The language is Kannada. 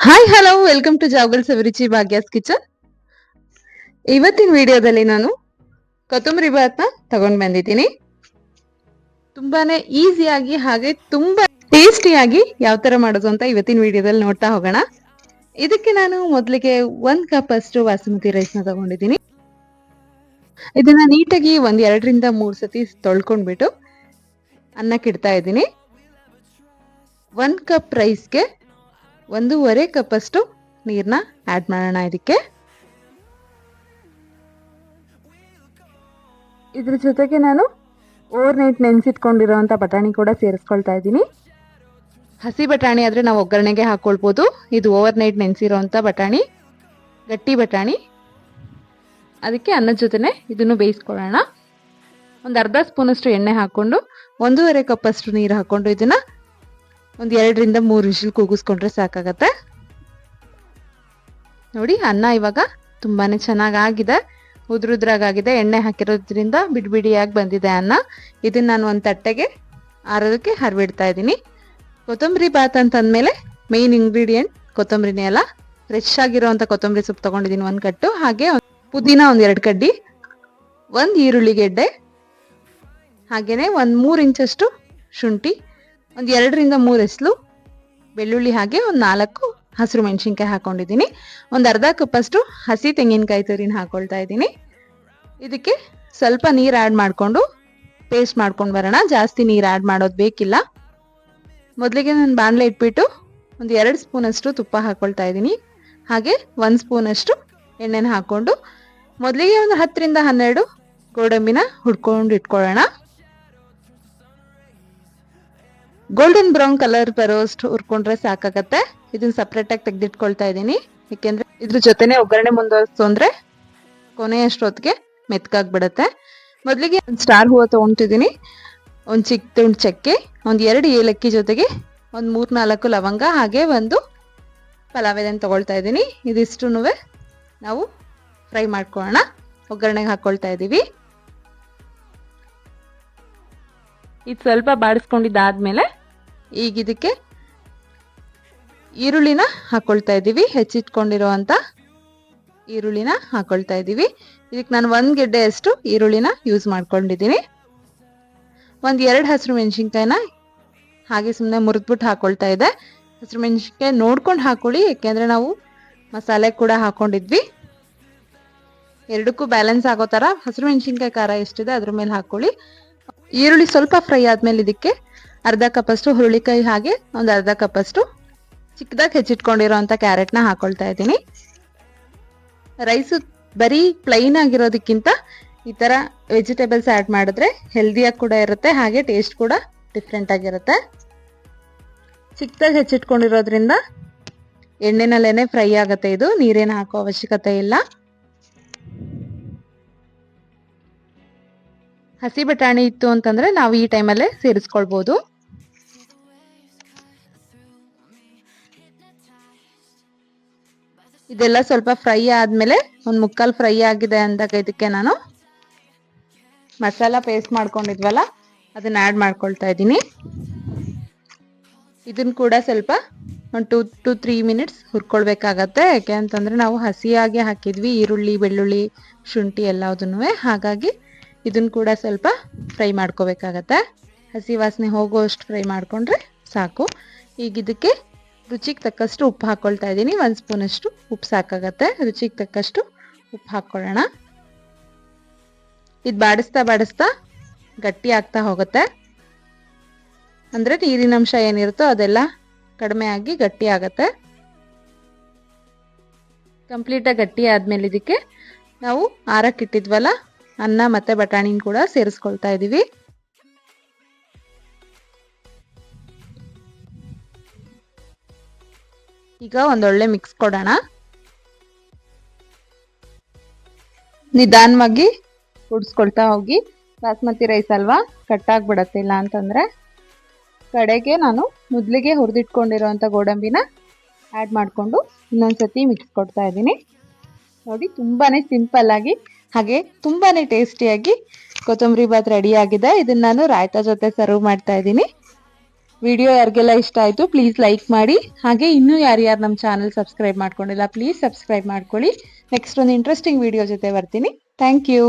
Hi hello welcome to Javagal Saviruchi Bhagya's kitchen ಇವತ್ತಿನ ವಿಡಿಯೋದಲ್ಲಿ ನಾನು ಕೊತ್ತಂಬರಿ ಭಾತ್ನ ತಗೊಂಡ್ ಬಂದಿದ್ದೀನಿ. ತುಂಬಾನೇ ಈಸಿಯಾಗಿ ಹಾಗೆ ತುಂಬಾ ಟೇಸ್ಟಿಯಾಗಿ ಯಾವ ತರ ಮಾಡೋದು ಅಂತ ಇವತ್ತಿನ ವಿಡಿಯೋದಲ್ಲಿ ನೋಡ್ತಾ ಹೋಗೋಣ. ಇದಕ್ಕೆ ನಾನು ಮೊದಲಿಗೆ ಒಂದ್ ಕಪ್ ಅಷ್ಟು ಬಾಸುಮತಿ ರೈಸ್ನ ತಗೊಂಡಿದ್ದೀನಿ. ಇದನ್ನ ನೀಟಾಗಿ ಒಂದ್ ಎರಡರಿಂದ ಮೂರ್ ಸತಿ ತೊಳ್ಕೊಂಡ್ಬಿಟ್ಟು ಅನ್ನಕ್ಕೆ ಇಡ್ತಾ ಇದ್ದೀನಿ. ಒಂದ್ ಕಪ್ ರೈಸ್ಗೆ ಒಂದೂವರೆ ಕಪ್ ಅಷ್ಟು ನೀರನ್ನ ಆಡ್ ಮಾಡೋಣ ಇದಕ್ಕೆ. ಇದ್ರ ಜೊತೆಗೆ ನಾನು ಓವರ್ ನೈಟ್ ನೆನೆಸಿಟ್ಕೊಂಡಿರೋವಂಥ ಬಟಾಣಿ ಕೂಡ ಸೇರಿಸ್ಕೊಳ್ತಾ ಇದ್ದೀನಿ. ಹಸಿ ಬಟಾಣಿ ಆದರೆ ನಾವು ಒಗ್ಗರಣೆಗೆ ಹಾಕ್ಕೊಳ್ಬೋದು ಇದು ಓವರ್ ನೈಟ್ ನೆನೆಸಿರೋವಂಥ ಬಟಾಣಿ, ಗಟ್ಟಿ ಬಟಾಣಿ. ಅದಕ್ಕೆ ಅನ್ನದ ಜೊತೆನೆ ಇದನ್ನು ಬೇಯಿಸ್ಕೊಳ್ಳೋಣ. ಒಂದು ಅರ್ಧ ಸ್ಪೂನಷ್ಟು ಎಣ್ಣೆ ಹಾಕ್ಕೊಂಡು, ಒಂದೂವರೆ ಕಪ್ ಅಷ್ಟು ನೀರು ಹಾಕ್ಕೊಂಡು ಇದನ್ನ ಒಂದು ಎರಡರಿಂದ ಮೂರು ವಿಷಲ್ ಕೂಗಿಸ್ಕೊಂಡ್ರೆ ಸಾಕಾಗತ್ತೆ. ನೋಡಿ, ಅನ್ನ ಇವಾಗ ತುಂಬಾನೇ ಚೆನ್ನಾಗಾಗಿದೆ. ಉದ್ರುದ್ರಾಗಿದೆ ಎಣ್ಣೆ ಹಾಕಿರೋದ್ರಿಂದ ಬಿಡಿಬಿಡಿಯಾಗಿ ಬಂದಿದೆ ಅನ್ನ. ಇದನ್ನ ನಾನು ಒಂದು ತಟ್ಟೆಗೆ ಆರೋದಕ್ಕೆ ಹರಿಬಿಡ್ತಾ ಇದ್ದೀನಿ. ಕೊತ್ತಂಬರಿ ಬಾತ್ ಅಂತಂದ್ಮೇಲೆ ಮೇನ್ ಇಂಗ್ರೀಡಿಯೆಂಟ್ ಕೊತ್ತಂಬರಿನೇ ಅಲ್ಲ? ಫ್ರೆಶ್ ಆಗಿರೋಂಥ ಕೊತ್ತಂಬರಿ ಸೊಪ್ಪು ತಗೊಂಡಿದ್ದೀನಿ ಒಂದು ಕಟ್ಟು. ಹಾಗೆ ಪುದೀನ ಒಂದು ಎರಡು ಕಡ್ಡಿ, ಒಂದು ಈರುಳ್ಳಿ ಗೆಡ್ಡೆ, ಹಾಗೇನೆ ಒಂದು ಮೂರು ಇಂಚಷ್ಟು ಶುಂಠಿ ಒಂದು ಎರಡರಿಂದ ಮೂರು ಎಸ್ಲು ಬೆಳ್ಳುಳ್ಳಿ ಹಾಗೆ ಒಂದು ನಾಲ್ಕು ಹಸಿರು ಮೆಣಸಿನ್ಕಾಯಿ ಹಾಕೊಂಡಿದ್ದೀನಿ. ಒಂದು ಅರ್ಧ ಕಪ್ಪಷ್ಟು ಹಸಿ ತೆಂಗಿನಕಾಯಿ ತುರಿನ ಹಾಕೊಳ್ತಾ ಇದ್ದೀನಿ. ಇದಕ್ಕೆ ಸ್ವಲ್ಪ ನೀರು ಆ್ಯಡ್ ಮಾಡಿಕೊಂಡು ಪೇಸ್ಟ್ ಮಾಡ್ಕೊಂಡು ಬರೋಣ. ಜಾಸ್ತಿ ನೀರು ಆ್ಯಡ್ ಮಾಡೋದು ಬೇಕಿಲ್ಲ. ಮೊದಲಿಗೆ ನಾನು ಬಾಣಲೆ ಇಟ್ಬಿಟ್ಟು ಒಂದು ಎರಡು ಸ್ಪೂನಷ್ಟು ತುಪ್ಪ ಹಾಕೊಳ್ತಾ ಇದ್ದೀನಿ. ಹಾಗೆ ಒಂದು ಸ್ಪೂನಷ್ಟು ಎಣ್ಣೆನ ಹಾಕ್ಕೊಂಡು ಮೊದಲಿಗೆ ಒಂದು ಹತ್ತರಿಂದ ಹನ್ನೆರಡು ಗೋಡಂಬಿನ ಹುಡ್ಕೊಂಡು ಇಟ್ಕೊಳ್ಳೋಣ. ಗೋಲ್ಡನ್ ಬ್ರೌನ್ ಕಲರ್ ಬರೋಷ್ಟು ಹುರ್ಕೊಂಡ್ರೆ ಸಾಕಾಗತ್ತೆ. ಇದನ್ನ ಸಪ್ರೇಟ್ ಆಗಿ ತೆಗೆದಿಟ್ಕೊಳ್ತಾ ಇದ್ದೀನಿ ಯಾಕೆಂದ್ರೆ ಇದ್ರ ಜೊತೆನೆ ಒಗ್ಗರಣೆ ಮುಂದುವರಿಸು ಅಂದ್ರೆ ಕೊನೆಯಷ್ಟೊತ್ತಿಗೆ ಮೆತ್ಕಾಗ್ಬಿಡತ್ತೆ ಮೊದಲಿಗೆ ಒಂದು ಸ್ಟಾರ್ ಹೂವು ತೊಗೊಂತಿದ್ದೀನಿ ಒಂದು ಚಿಕ್ಕ ತುಂಡು ಚಕ್ಕೆ, ಒಂದು ಎರಡು ಏಲಕ್ಕಿ ಜೊತೆಗೆ ಒಂದು ಮೂರು ನಾಲ್ಕು ಲವಂಗ, ಹಾಗೆ ಒಂದು ಪಲಾವ್ ಎಲೆನ ತಗೊಳ್ತಾ ಇದ್ದೀನಿ ಇದಿಷ್ಟು ನಾವು ಫ್ರೈ ಮಾಡ್ಕೊಳ್ಳೋಣ. ಒಗ್ಗರಣೆಗೆ ಹಾಕೊಳ್ತಾ ಇದ್ದೀವಿ ಇದು ಸ್ವಲ್ಪ ಬಾಡಿಸ್ಕೊಂಡಿದ್ದಾದ್ಮೇಲೆ ಈಗ ಇದಕ್ಕೆ ಈರುಳ್ಳಿನ ಹಾಕೊಳ್ತಾ ಇದ್ದೀವಿ. ಹೆಚ್ಚಿಟ್ಕೊಂಡಿರುವಂತ ಈರುಳ್ಳಿನ ಹಾಕೊಳ್ತಾ ಇದ್ದೀವಿ. ಇದಕ್ಕೆ ನಾನು ಒಂದು ಗೆಡ್ಡೆಯಷ್ಟು ಈರುಳ್ಳಿನ ಯೂಸ್ ಮಾಡ್ಕೊಂಡಿದ್ದೀನಿ. ಒಂದು ಎರಡು ಹಸಿರು ಮೆಣಸಿನ್ಕಾಯಿನ ಹಾಗೆ ಸುಮ್ಮನೆ ಮುರಿದ್ಬಿಟ್ಟು ಹಾಕೊಳ್ತಾ ಇದೆ. ಹಸಿರು ಮೆಣಸಿನ್ಕಾಯಿ ನೋಡ್ಕೊಂಡು ಹಾಕೊಳ್ಳಿ ಯಾಕೆಂದ್ರೆ ನಾವು ಮಸಾಲೆ ಕೂಡ ಹಾಕೊಂಡಿದ್ವಿ. ಎರಡಕ್ಕೂ ಬ್ಯಾಲೆನ್ಸ್ ಆಗೋ ಥರ ಹಸಿರು ಮೆಣಸಿನ್ಕಾಯಿ ಖಾರ ಎಷ್ಟಿದೆ ಅದ್ರ ಮೇಲೆ ಹಾಕೊಳ್ಳಿ. ಈರುಳ್ಳಿ ಸ್ವಲ್ಪ ಫ್ರೈ ಆದಮೇಲೆ ಇದಕ್ಕೆ ಅರ್ಧ ಕಪ್ಪಷ್ಟು ಹುರುಳಿಕಾಯಿ ಹಾಗೆ ಒಂದು ಅರ್ಧ ಕಪ್ಪಷ್ಟು ಚಿಕ್ಕದಾಗಿ ಹೆಚ್ಚಿಟ್ಕೊಂಡಿರೋಂಥ ಕ್ಯಾರೆಟ್ನ ಹಾಕೊಳ್ತಾ ಇದ್ದೀನಿ. ರೈಸು ಬರೀ ಪ್ಲೈನ್ ಆಗಿರೋದಕ್ಕಿಂತ ಈ ಥರ ವೆಜಿಟೇಬಲ್ಸ್ ಆ್ಯಡ್ ಮಾಡಿದ್ರೆ ಹೆಲ್ದಿಯಾಗಿ ಕೂಡ ಇರುತ್ತೆ, ಹಾಗೆ ಟೇಸ್ಟ್ ಕೂಡ ಡಿಫ್ರೆಂಟ್ ಆಗಿರುತ್ತೆ. ಚಿಕ್ಕದಾಗಿ ಹೆಚ್ಚಿಟ್ಕೊಂಡಿರೋದ್ರಿಂದ ಎಣ್ಣೆನಲ್ಲೇನೆ ಫ್ರೈ ಆಗುತ್ತೆ ಇದು, ನೀರೇನು ಹಾಕೋ ಅವಶ್ಯಕತೆ ಇಲ್ಲ. ಹಸಿ ಬಟಾಣಿ ಇತ್ತು ಅಂತಂದ್ರೆ ನಾವು ಈ ಟೈಮಲ್ಲೇ ಸೇರಿಸ್ಕೊಳ್ಬೋದು. ಇದೆಲ್ಲ ಸ್ವಲ್ಪ ಫ್ರೈ ಆದ್ಮೇಲೆ ಒಂದು ಮುಕ್ಕಾಲು ಫ್ರೈ ಆಗಿದೆ ಅಂದಾಗ ಇದಕ್ಕೆ ನಾನು ಮಸಾಲ ಪೇಸ್ಟ್ ಮಾಡ್ಕೊಂಡಿದ್ವಲ್ಲ, ಅದನ್ನ ಆ್ಯಡ್ ಮಾಡ್ಕೊಳ್ತಾ ಇದ್ದೀನಿ. ಇದನ್ನ ಕೂಡ ಸ್ವಲ್ಪ ಒಂದು ಟೂ, ಟು, ತ್ರೀ ಮಿನಿಟ್ಸ್ ಹುರ್ಕೊಳ್ಬೇಕಾಗತ್ತೆ. ಯಾಕೆ ಅಂತಂದ್ರೆ ನಾವು ಹಸಿಯಾಗಿ ಹಾಕಿದ್ವಿ, ಈರುಳ್ಳಿ, ಬೆಳ್ಳುಳ್ಳಿ, ಶುಂಠಿ ಎಲ್ಲದನ್ನು ಹಾಗಾಗಿ ಇದನ್ನ ಕೂಡ ಸ್ವಲ್ಪ ಫ್ರೈ ಮಾಡ್ಕೋಬೇಕಾಗತ್ತೆ. ಹಸಿ ವಾಸನೆ ಹೋಗೋಷ್ಟು ಫ್ರೈ ಮಾಡಿಕೊಂಡ್ರೆ ಸಾಕು. ಈಗ ಇದಕ್ಕೆ ರುಚಿಗೆ ತಕ್ಕಷ್ಟು ಉಪ್ಪು ಹಾಕ್ಕೊಳ್ತಾ ಇದ್ದೀನಿ. ಒಂದು ಸ್ಪೂನಷ್ಟು ಉಪ್ಪು ಸಾಕಾಗತ್ತೆ. ರುಚಿಗೆ ತಕ್ಕಷ್ಟು ಉಪ್ಪು ಹಾಕ್ಕೊಳ್ಳೋಣ ಇದು ಬಾಡಿಸ್ತಾ ಬಾಡಿಸ್ತಾ ಗಟ್ಟಿ ಆಗ್ತಾ ಹೋಗುತ್ತೆ. ಅಂದರೆ ನೀರಿನಂಶ ಏನಿರುತ್ತೋ ಅದೆಲ್ಲ ಕಡಿಮೆ ಆಗಿ ಗಟ್ಟಿ ಆಗತ್ತೆ. ಕಂಪ್ಲೀಟಾಗಿ ಗಟ್ಟಿ ಆದಮೇಲೆ ಇದಕ್ಕೆ ನಾವು ಆರಕ್ಕಿಟ್ಟಿದ್ವಲ್ಲ ಅನ್ನ ಮತ್ತೆ ಬಟಾಣಿನ ಕೂಡ ಸೇರಿಸ್ಕೊಳ್ತಾ ಇದ್ದೀವಿ ಈಗ ಒಂದೊಳ್ಳೆ ಮಿಕ್ಸ್ ಕೊಡೋಣ. ನಿಧಾನವಾಗಿ ಕುಡಿಸ್ಕೊಳ್ತಾ ಹೋಗಿ. ಬಾಸ್ಮತಿ ರೈಸ್ ಅಲ್ವಾ? ಕಟ್ಟಾಗ್ಬಿಡತ್ತೆ ಇಲ್ಲ ಅಂತಂದ್ರೆ. ಕಡೆಗೆ ನಾನು ಮೊದಲಿಗೆ ಹುರಿದಿಟ್ಕೊಂಡಿರೋಂಥ ಗೋಡಂಬಿನ ಆ್ಯಡ್ ಮಾಡಿಕೊಂಡು ಇನ್ನೊಂದ್ಸತಿ ಮಿಕ್ಸ್ ಕೊಡ್ತಾ ಇದ್ದೀನಿ. ನೋಡಿ ತುಂಬಾ ಸಿಂಪಲ್ಲಾಗಿ ಹಾಗೆ ತುಂಬಾ ಟೇಸ್ಟಿಯಾಗಿ ಕೊತ್ತಂಬರಿ ಬಾತ್ ರೆಡಿ ಆಗಿದೆ. ಇದನ್ನು ನಾನು ರಾಯ್ತಾ ಜೊತೆ ಸರ್ವ್ ಮಾಡ್ತಾ ಇದ್ದೀನಿ. ವಿಡಿಯೋ ಯಾರಿಗೆಲ್ಲ ಇಷ್ಟ ಆಯ್ತು ಪ್ಲೀಸ್ ಲೈಕ್ ಮಾಡಿ. ಹಾಗೆ ಇನ್ನೂ ಯಾರ್ಯಾರು ನಮ್ಮ ಚಾನಲ್ ಸಬ್ಸ್ಕ್ರೈಬ್ ಮಾಡ್ಕೊಂಡಿಲ್ಲ ಪ್ಲೀಸ್ ಸಬ್ಸ್ಕ್ರೈಬ್ ಮಾಡ್ಕೊಳ್ಳಿ. ನೆಕ್ಸ್ಟ್ ಒಂದು ಇಂಟ್ರೆಸ್ಟಿಂಗ್ ವಿಡಿಯೋ ಜೊತೆ ಬರ್ತೀನಿ. Thank you